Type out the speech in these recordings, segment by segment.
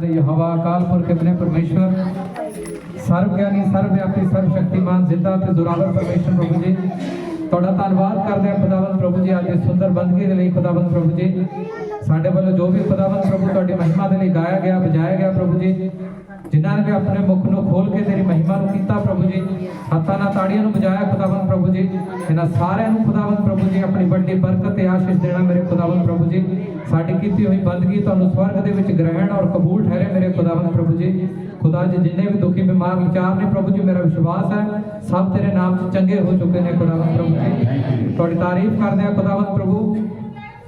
ਦੇ ਯਹੋਵਾ ਅਕਾਲ ਪੁਰਖ ਆਪਣੇ ਪਰਮੇਸ਼ਵਰ ਸਰਵ ਗਿਆਨੀ ਸਰਵ ਵਿਆਪੀ ਸਰਵ ਸ਼ਕਤੀਮਾਨ ਜ਼ਿੰਦਾ ਤੇ ਜ਼ੋਰਾਵਰ ਪਰਮੇਸ਼ਵਰ ਪ੍ਰਭੂ ਜੀ। ਤੁਹਾਡਾ ਧੰਨਵਾਦ ਕਰਦੇ ਹਾਂ, ਖੁਦਾਵੰਦ ਪ੍ਰਭੂ ਜੀ, ਅੱਜ ਇਸ ਸੁੰਦਰ ਬੰਦਗੀ ਦੇ ਲਈ ਖੁਦਾਵੰਦ ਪ੍ਰਭੂ ਜੀ। ਸਾਡੇ ਵੱਲੋਂ ਜੋ ਵੀ ਖੁਦਾਵੰਦ ਪ੍ਰਭੂ ਤੁਹਾਡੀ ਮਹਿਮਾ ਦੇ ਲਈ ਗਾਇਆ ਗਿਆ, ਵਜਾਇਆ ਗਿਆ ਪ੍ਰਭੂ ਜੀ, ਜਿਨ੍ਹਾਂ ਨੇ ਵੀ ਆਪਣੇ ਮੁਖ ਨੂੰ ਖੋਲ ਕੇ ਤੇਰੀ ਮਹਿਮਾ ਨੂੰ ਕੀਤਾ ਪ੍ਰਭੂ ਜੀ, ਹੱਥਾਂ ਨਾਲ ਤਾੜੀਆਂ ਨੂੰ ਵਜਾਇਆ ਖੁਦਾਵੰਦ ਪ੍ਰਭੂ ਜੀ, ਇਹਨਾਂ ਸਾਰਿਆਂ ਨੂੰ ਖੁਦਾਵੰਦ ਪ੍ਰਭੂ ਜੀ, ਆਪਣੀ ਵੱਡੀ ਬਰਕਤ ਤੇ ਆਸ਼ੀਸ਼ ਦੇਣਾ ਮੇਰੇ ਖੁਦਾਵੰਦ ਪ੍ਰਭੂ ਜੀ, ਸਾਡੀ ਕੀਤੀ ਹੋਈ ਬੰਦਗੀ ਤੁਹਾਨੂੰ ਸਵਰਗ ਦੇ ਵਿੱਚ ਗ੍ਰਹਿਣ ਔਰ ਕਬੂਲ ਠਹਿਰੇ ਮੇਰੇ ਖੁਦਾਵੰਦ ਪ੍ਰਭੂ ਜੀ। ਖੁਦਾ ਜੀ, ਜਿੰਨੇ ਵੀ ਦੁਖੀ, ਬਿਮਾਰ, ਵਿਚਾਰ ਨੇ ਪ੍ਰਭੂ ਜੀ, ਮੇਰਾ ਵਿਸ਼ਵਾਸ ਹੈ, ਸਭ ਤੇਰੇ ਨਾਮ 'ਚ ਚੰਗੇ ਹੋ ਚੁੱਕੇ ਨੇ ਖੁਦਾਵੰਦ ਪ੍ਰਭੂ ਜੀ। ਤੁਹਾਡੀ ਤਾਰੀਫ ਕਰਦੇ ਆ ਖੁਦਾਵੰਦ ਪ੍ਰਭੂ।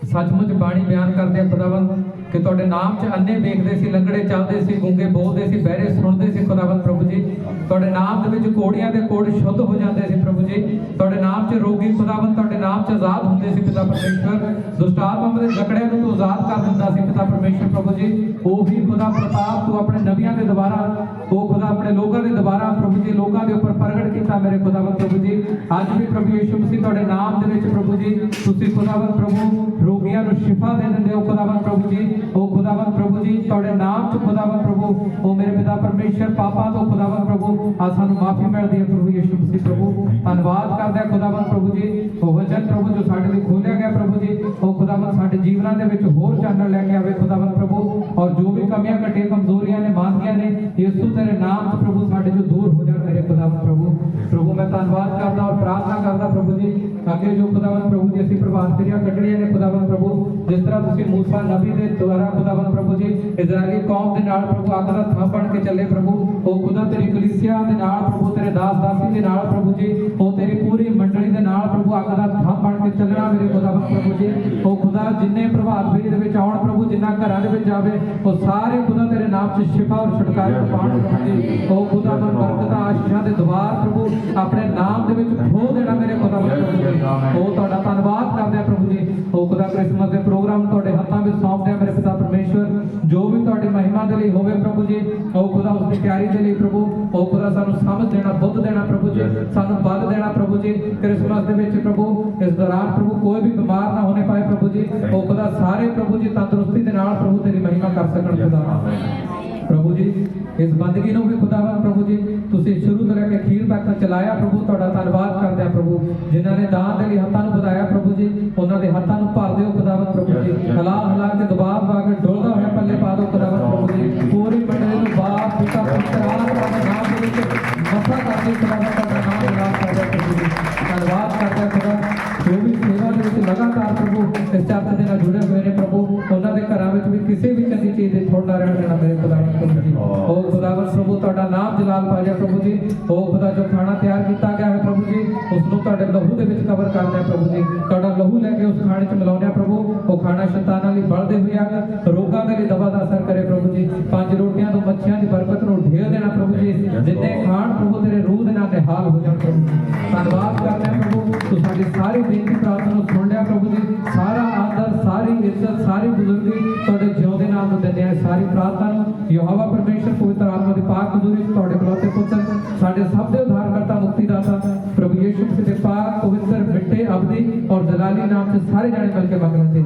ਸੱਚਮੁੱਚ ਬਾਣੀ ਬਿਆਨ ਕਰਦੇ ਆ ਖੁਦਾਵੰਦ ਕਿ ਤੁਹਾਡੇ ਨਾਮ 'ਚ ਅੰਨੇ ਵੇਖਦੇ ਸੀ, ਲੰਗੜੇ ਚੱਲਦੇ ਸੀ, ਗੂੰਗੇ ਬੋਲਦੇ ਸੀ, ਬਹਿਰੇ ਸੁਣਦੇ ਸੀ ਖੁਦਾਵੰਦ ਪ੍ਰਭੂ ਜੀ। ਤੁਹਾਡੇ ਨਾਮ ਦੇ ਵਿੱਚ ਕੋੜੀਆਂ ਦੇ ਕੋੜ ਸ਼ੁੱਧ ਹੋ ਜਾਂਦੇ ਸੀ ਪ੍ਰਭੂ ਜੀ। ਤੁਹਾਡੇ ਨਾਮ 'ਚ ਰੋਗੀ ਖੁਦਾਵੰਦ, ਤੁਹਾਡੇ ਨਾਮ 'ਚ ਆਜ਼ਾਦ ਹੁੰਦੇ ਸੀ ਪਿਤਾ ਪਰਮੇਸ਼ਵਰ। ਦੁਸ਼ਟ ਦੇ ਜਕੜਿਆਂ ਨੂੰ ਤੂੰ ਆਜ਼ਾਦ ਕਰ ਦਿੰਦਾ ਸੀ ਪਿਤਾ ਪਰਮੇਸ਼ਵਰ ਪ੍ਰਭੂ ਜੀ। ਉਹ ਵੀ ਖੁਦਾ ਪ੍ਰਤਾਪ, ਤੂੰ ਆਪਣੇ ਨਬੀਆਂ ਦੇ ਦੁਆਰਾ ਉਹ ਖੁਦਾ ਆਪਣੇ ਲੋਕਾਂ ਦੇ ਦੁਆਰਾ ਪ੍ਰਭੂ ਜੀ, ਲੋਕਾਂ ਦੇ ਉੱਪਰ ਪ੍ਰਗਟ ਕੀਤਾ ਮੇਰੇ ਖੁਦਾਵੰਦ ਪ੍ਰਭੂ ਜੀ। ਅੱਜ ਵੀ ਪ੍ਰਭੂ ਯਿਸੂ ਮਸੀਹ ਤੁਹਾਡੇ ਨਾਮ ਦੇ ਵਿੱਚ ਪ੍ਰਭੂ ਜੀ। ਤੁਸੀਂ ਖੁਦਾਵੰਦ ਪ੍ਰਭੂ ਰੋਗੀਆਂ ਨੂੰ ਸ਼ਿਫਾ ਦੇ ਦਿੰਦੇ ਹੋ ਖੁਦਾਵੰਦ ਪ੍ਰਭੂ ਜੀ ਉਹ ਖੁਦਾਵੰਦ ਪ੍ਰਭੂ ਜੀ, ਤੁਹਾਡੇ ਨਾਮ 'ਚ ਖੁਦਾਵੰਦ ਪ੍ਰਭੂ ਉਹ ਮੇਰੇ ਪਿਤਾ ਪਰਮੇਸ਼ਰ, ਪਾਪਾਂ ਤੋਂ ਖੁਦਾਵੰਦ ਪ੍ਰਭੂ, ਆ ਸਾਨੂੰ ਮਾਫੀ ਮਿਲਦੀ ਹੈ ਪ੍ਰਭੂ ਯਿਸੂ ਮਸੀਹ ਪ੍ਰਭੂ, ਧੰਨਵਾਦ ਕਰਦੇ ਹਾਂ ਖੁਦਾਵੰਦ ਪ੍ਰਭੂ ਜੀ, ਉਹ ਵਚਨ ਪ੍ਰਭੂ ਜੋ ਸਾਡੇ ਲਈ ਖੋਲਿਆ ਖੁਦਾਵੰਦ ਸਾਡੇ ਜੀਵਨਾਂ ਦੇ ਵਿੱਚ ਹੋਰ ਚਾਨਣ ਲੈ ਕੇ ਆਵੇ ਖੁਦਾਵੰਦ ਪ੍ਰਭੂ। ਔਰ ਜੋ ਵੀ ਕਮੀਆਂ ਘਟੀਆਂ ਕਮਜ਼ੋਰੀਆਂ ਨੇ ਮਾਨਗੀਆਂ ਨੇ, ਯਿਸੂ ਤੇਰੇ ਨਾਮ 'ਚ ਪ੍ਰਭੂ ਸਾਡੇ ਜੋ ਦੂਰ ਹੋ ਜਾਣ ਮੇਰੇ ਖੁਦਾਵੰਦ ਪ੍ਰਭੂ। ਪ੍ਰਭੂ, ਮੈਂ ਧੰਨਵਾਦ ਕਰਦਾ ਔਰ ਪ੍ਰਾਰਥਨਾ ਕਰਦਾ ਪ੍ਰਭੂ ਜੀ ਅੱਗੇ ਜੋ ਖੁਦਾਵੰਦ ਪ੍ਰਭੂ ਜੀ ਅਸੀਂ ਪ੍ਰਭਾਤ ਫੇਰੀਆਂ ਕੱਢਣੀਆਂ ਨੇ ਖੁਦਾਵੰਦ ਪ੍ਰਭੂ। ਜਿਸ ਤਰ੍ਹਾਂ ਤੁਸੀਂ ਮੂਸਾ ਨਬੀ ਦੇ ਦੁਆਰਾ ਖੁਦਾਵੰਦ ਪ੍ਰਭੂ ਜੀ, ਇਜ਼ਰਾਈਲੀ ਕੌਮ ਦੇ ਨਾਲ ਪ੍ਰਭੂ ਅੱਗ ਦਾ ਥਾਂ ਬਣ ਕੇ ਚੱਲੇ ਪ੍ਰਭੂ। ਉਹ ਖੁਦਾ ਤੇਰੀ ਕਲੀਸਿਆ ਦੇ ਨਾਲ ਪ੍ਰਭੂ, ਤੇਰੇ ਦਾਸ ਦਾਸੀ ਦੇ ਨਾਲ ਪ੍ਰਭੂ ਜੀ, ਉਹ ਤੇਰੀ ਪੂਰੀ ਮੰਡਲੀ ਦੇ ਨਾਲ ਪ੍ਰਭੂ ਅੱਗ ਦਾ ਥਾਂ ਬਣ ਕੇ ਚੱਲਣਾ ਮੇਰੇ ਖੁਦਾਵੰਦ ਪ੍ਰਭੂ ਜੀ। ਉਹ ਖੁਦਾ ਜਿੰਨੇ ਪ੍ਰਭਾਤ ਫੇਰੀ ਦੇ ਵਿੱਚ ਆਉਣ ਪ੍ਰਭੂ, ਜਿੰਨਾ ਘਰਾਂ ਦੇ ਵਿੱਚ ਜਾਵੇ, ਉਹ ਸਾਰੇ ਖੁਦਾ ਤੇਰੇ ਨਾਮ 'ਚ ਸ਼ਿਫਾ ਔਰ ਛੁਟਕਾਰਾ ਪਾਉਣ ਪ੍ਰਭੂ ਜੀ। ਉਹ ਖੁਦਾ ਮਨ ਬਰਕਤਾਂ ਆਸ਼ੀਸ਼ਾਂ ਦੇ ਦੁਆਰ ਪ੍ਰਭੂ, ਆਪਣੇ ਨਾਮ ਦੇ ਵਿੱਚ ਜੋ ਵੀ ਤੁਹਾਡੀ ਮਹਿਮਾ ਦੇ ਲਈ ਹੋਵੇ ਪ੍ਰਭੂ ਜੀ ਉਹ ਖੁਦਾ ਉਸ ਦੀ ਤਿਆਰੀ ਦੇ ਲਈ ਪ੍ਰਭੂ ਉਹ ਖੁਦਾ ਸਾਨੂੰ ਸਮਝ ਦੇਣਾ ਬੁੱਧ ਦੇਣਾ ਪ੍ਰਭੂ ਜੀ ਸਾਨੂੰ ਬਲ ਦੇਣਾ ਪ੍ਰਭੂ ਜੀ ਕ੍ਰਿਸਮਸ ਦੇ ਵਿੱਚ ਪ੍ਰਭੂ ਇਸ ਦੌਰਾਨ ਪ੍ਰਭੂ ਕੋਈ ਵੀ ਬਿਮਾਰ ਨਾ ਹੋਣੇ ਪਾਏ ਪ੍ਰਭੂ ਜੀ ਉਹ ਖੁਦਾ ਸਾਰੇ ਪ੍ਰਭੂ ਜੀ ਤੰਦਰੁਸਤੀ ਦੇ ਨਾਲ ਪ੍ਰਭੂ ਤੇਰੀ ਮਹਿਮਾ ਕਰ ਸਕਣ ਖੁਦਾ। ਪ੍ਰਭੂ ਜੀ ਇਸ ਬੰਦਗੀ ਨੂੰ ਵੀ ਖੁਦਾਵੰਦ ਪ੍ਰਭੂ ਜੀ ਤੁਸੀਂ ਸ਼ੁਰੂ ਤੋਂ ਲੈ ਕੇ ਅਖੀਰ ਤੱਕ ਚਲਾਇਆ ਪ੍ਰਭੂ ਤੁਹਾਡਾ ਧੰਨਵਾਦ ਕਰਦੇ ਆ ਪ੍ਰਭੂ। ਜਿਨ੍ਹਾਂ ਨੇ ਦਾਨ ਦੇ ਲਈ ਹੱਥਾਂ ਨੂੰ ਵਧਾਇਆ ਪ੍ਰਭੂ ਜੀ ਉਹਨਾਂ ਦੇ ਹੱਥਾਂ ਨੂੰ ਭਰ ਦਿਓ ਖੁਦਾਵੰਦ ਪ੍ਰਭੂ ਜੀ। ਹਲਾ ਹਲਾ ਕੇ ਨਾਮ ਜਲਾਲ ਕਰਦੇ ਪ੍ਰਭੂ ਜੀ। ਧੰਨਵਾਦ ਕਰਦੇ ਆ ਖੁਦਾ ਜੋ ਵੀ ਸੇਵਾ ਦੇ ਵਿੱਚ ਲਗਾਤਾਰ ਪ੍ਰਭੂ ਇਸ ਚਰਚ ਦੇ ਨਾਲ ਜੁੜੇ ਹੋਏ ਨੇ ਪ੍ਰਭੂ ਉਹਨਾਂ ਦੇ ਘਰਾਂ ਵਿੱਚ ਵੀ ਕਿਸੇ ਵੀ ਚੰਗੀ ਚੀਜ਼ ਦੇ ਥੋੜਾ ਰਹਿਣ ਦੇਣਾ ਮੇਰੇ ਖੁਦਾਵੰਦ ਪ੍ਰਭੂ ਜੀ। ਉਹ ਖੁਦਾਵੰਦ ਪ੍ਰਭੂ ਤੁਹਾਡਾ ਨਾਮ ਜਲਾਲ ਪਾਜਾ ਪ੍ਰਭੂ ਜੀ। ਉਹ ਖੁਦਾ ਜੋ ਖਾਣਾ ਤਿਆਰ ਕੀਤਾ ਗਿਆ ਹੈ ਪ੍ਰਭੂ ਜੀ ਉਸ ਨੂੰ ਤੁਹਾਡੇ ਲਹੂ ਦੇ ਵਿੱਚ ਕਵਰ ਕਰਦੇ ਆ ਪ੍ਰਭੂ ਜੀ। ਤੁਹਾਡਾ ਲਹੂ ਲੈ ਕੇ ਉਸ ਖਾਣੇ 'ਚ ਮਿਲਾਉਂਦੇ ਆ ਪ੍ਰਭੂ। ਉਹ ਖਾਣਾ ਸ਼ੈਤਾਨਾਂ ਲਈ ਬਲਦੇ ਹੋਏ ਆ। ਰੋਗਾਂ ਦੇ ਲਈ ਦਵਾ ਦਾ ਅਸਰ ਕਰੇ ਪ੍ਰਭੂ ਜੀ। ਪੰਜ ਰੋਟੀਆਂ ਤੋਂ ਮੱਛੀਆਂ ਦੀ ਬਰਕਤ ਨੂੰ ਢੇਰ ਦੇਣਾ ਪ੍ਰਭੂ ਜੀ ਜਿੰਨੇ ਖਾਣ ਪ੍ਰਭੂ ਤੇਰੇ ਰੂਹ ਦੇ ਨਾਲ ਨਿਹਾਲ ਹੋ ਜਾਣ ਪ੍ਰਭੂ ਧੰਨਵਾਦ ਕਰਦੇ ਆ ਪ੍ਰਭੂ ਤੂੰ ਸਾਡੀ ਸਾਰੀ ਬੇਨਤੀ ਪ੍ਰਾਰਥਨਾ ਨੂੰ ਸੁਣ ਲਿਆ ਪ੍ਰਭੂ ਜੀ ਸਾਰਾ ਆਦਰ ਸਾਰੀ ਇੱਜ਼ਤ ਸਾਰੀ ਬਜ਼ੁਰਗੀ ਤੁਹਾਡੇ ਜਿਉਂਦੇ ਨਾਮ ਨੂੰ ਦਿੰਦੇ ਆ ਸਾਰੀ ਪ੍ਰਾਰਥਨਾ ਨੂੰ ਯਹੋਵਾ ਪਰਮੇਸ਼ਰ ਪਵਿੱਤਰ ਆਤਮਾ ਦੀ ਪਾਕ ਹਜ਼ੂਰੀ 'ਚ ਤੁਹਾਡੇ ਕੋਲੋਂ ਤੇ ਪੁੱਤਰ ਸਾਡੇ ਸਭ ਦੇ ਉਧਾਰਕਰਤਾ ਮੁਕਤੀਦਾਤਾ ਪ੍ਰਭੂ ਯਿਸੂ ਮਸੀਹ ਦੇ ਪਾਕ ਪਵਿੱਤਰ ਮਿੱਠੇ ਅਬਦੀ ਔਰ ਜਲਾਲੀ ਨਾਮ 'ਚ ਸਾਰੇ ਜਾਣੇ ਮਿਲ ਕੇ ਮੰਗ ਲੈਂਦੇ